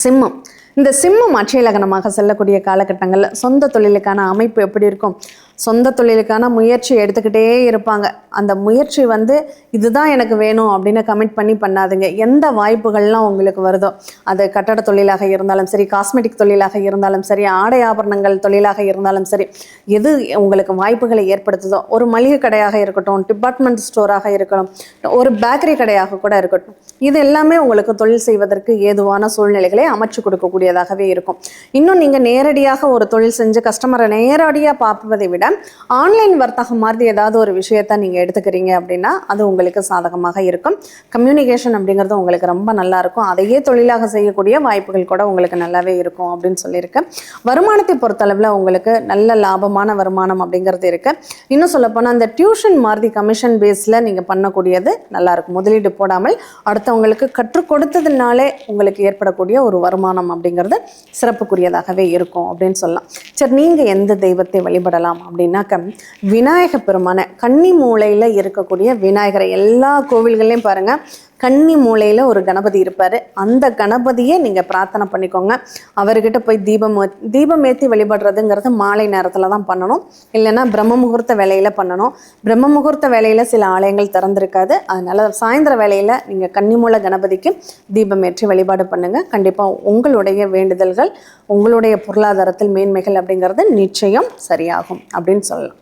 சிம்மம் இந்த சிம்மம் அட்சய லக்னமாக செல்லக்கூடிய காலகட்டங்களில் சொந்த தொழிலுக்கான அமைப்பு எப்படி இருக்கும்? சொந்த தொழிலுக்கான முயற்சி எடுத்துக்கிட்டே இருப்பாங்க. அந்த முயற்சி வந்து இதுதான் எனக்கு வேணும் அப்படின்னு கமிட் பண்ணி பண்ணாதுங்க. எந்த வாய்ப்புகள்லாம் உங்களுக்கு வருதோ அது கட்டட தொழிலாக இருந்தாலும் சரி காஸ்மெட்டிக் தொழிலாக இருந்தாலும் சரி ஆடை ஆபரணங்கள் தொழிலாக இருந்தாலும் சரி எது உங்களுக்கு வாய்ப்புகளை ஏற்படுத்துதோ ஒரு மளிகை கடையாக இருக்கட்டும் டிபார்ட்மெண்ட் ஸ்டோராக இருக்கட்டும் ஒரு பேக்கரி கடையாக கூட இருக்கட்டும் இது எல்லாமே உங்களுக்கு தொழில் செய்வதற்கு ஏதுவான சூழ்நிலைகளை அமைச்சு கொடுக்கக்கூடியதாகவே இருக்கும். இன்னும் நீங்கள் நேரடியாக ஒரு தொழில் செஞ்சு கஸ்டமரை நேரடியாக பார்ப்பதை விட ஆன்லைன் வர்த்தகம் மாதிரி ஏதாவது ஒரு விஷயத்த நீங்கள் எடுத்துக்கிறீங்க அப்படின்னா அது உங்களுக்கு சாதகமாக இருக்கும். கம்யூனிகேஷன் அப்படிங்கிறது உங்களுக்கு ரொம்ப நல்லா இருக்கும். அதையே தொழிலாக செய்யக்கூடிய வாய்ப்புகள் கூட உங்களுக்கு நல்லாவே இருக்கும் அப்படின்னு சொல்லியிருக்கேன் வருமானத்தை பொறுத்தளவில் உங்களுக்கு நல்ல லாபமான வருமானம் அப்படிங்கிறது இருக்கு. இன்னும் சொல்லப்போனால் அந்த டியூஷன் மாதிரி கமிஷன் பேஸில் நீங்கள் பண்ணக்கூடியது நல்லா இருக்கும். முதலீடு போடாமல் அடுத்தவங்களுக்கு கற்றுக் கொடுத்ததுனாலே உங்களுக்கு ஏற்படக்கூடிய ஒரு வருமானம் அப்படிங்கிறது சிறப்புக்குரியதாகவே இருக்கும் அப்படின்னு சொல்லலாம். சரி நீங்கள் எந்த தெய்வத்தை வழிபடலாம் அப்படின்னாக்க விநாயக பெருமான கன்னி மூளையில் இருக்கக்கூடிய விநாயகரை எல்லா கோவில்கள்லையும் பாருங்கள் கன்னி மூலையில் ஒரு கணபதி இருப்பார். அந்த கணபதியை நீங்கள் பிரார்த்தனை பண்ணிக்கோங்க. அவர்கிட்ட போய் தீபம் தீபம் ஏற்றி வழிபடுறதுங்கிறது மாலை நேரத்தில் தான் பண்ணணும். இல்லைன்னா பிரம்ம முகூர்த்த வேலையில் பண்ணணும். பிரம்ம முகூர்த்த வேலையில் சில ஆலயங்கள் திறந்திருக்காது. அதனால் சாயந்தர வேலையில் நீங்கள் கன்னிமூல கணபதிக்கு தீபம் ஏற்றி வழிபாடு பண்ணுங்கள் கண்டிப்பாக உங்களுடைய வேண்டுதல்கள் உங்களுடைய பொருளாதாரத்தில் மேன்மைகள் அப்படிங்கிறது நிச்சயம் சரியாகும் அப்படின்னு சொல்லலாம்.